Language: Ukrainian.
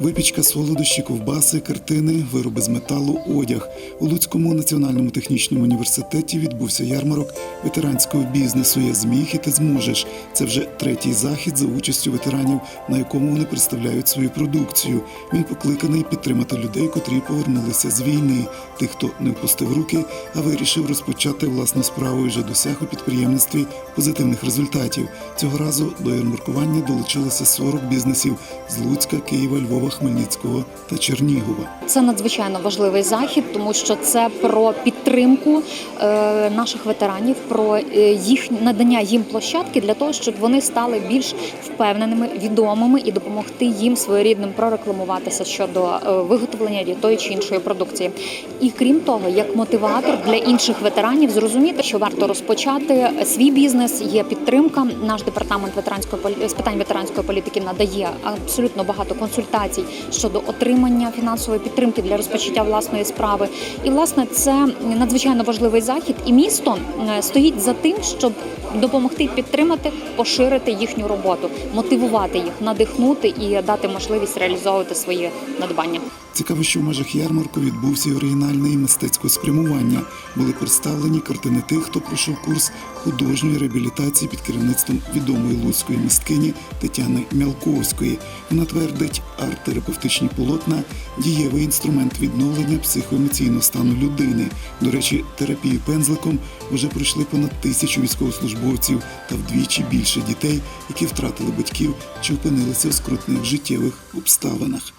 Випічка, солодощі, ковбаси, картини, вироби з металу, одяг. У Луцькому національному технічному університеті відбувся ярмарок ветеранського бізнесу Я зміг і ти зможеш. Це вже третій захід за участю ветеранів, на якому вони представляють свою продукцію. Він покликаний підтримати людей, котрі повернулися з війни, тих, хто не впустив руки, а вирішив розпочати власну справу і вже досяг у підприємництві позитивних результатів. Цього разу до ярмаркування долучилося 40 бізнесів з Луцька, Києва, Львова, Хмельницького та Чернігова. Це надзвичайно важливий захід, тому що це про підтримку е, наших ветеранів, про е, їх надання їм площадки для того, щоб вони стали більш впевненими, відомими і допомогти їм своєрідним прорекламуватися щодо е, виготовлення тої чи іншої продукції. І крім того, як мотиватор для інших ветеранів зрозуміти, що варто розпочати свій бізнес. Є підтримка. Наш департамент ветеранської з питань ветеранської політики надає абсолютно багато консультацій щодо отримання фінансової підтримки для розпочаття власної справи. І власне це надзвичайно важливий захід. І місто е, стоїть за тим, щоб допомогти підтримати, поширити їхню роботу, мотивувати їх, надихнути і дати можливість реалізовувати свої надбання. Цікаво, що в межах ярмарку відбувся й оригінальний мистецького спрямування. Були представлені картини тих, хто пройшов курс художньої реабілітації під керівництвом відомої луцької місткині Тетяни Мялковської. Вона твердить, арт-терапевтичні полотна дієвий інструмент відновлення психоемоційного стану людини. До речі, терапію пензликом вже пройшли понад тисячу військовослужбовців та вдвічі більше дітей, які втратили батьків чи опинилися у скрутних життєвих обставинах.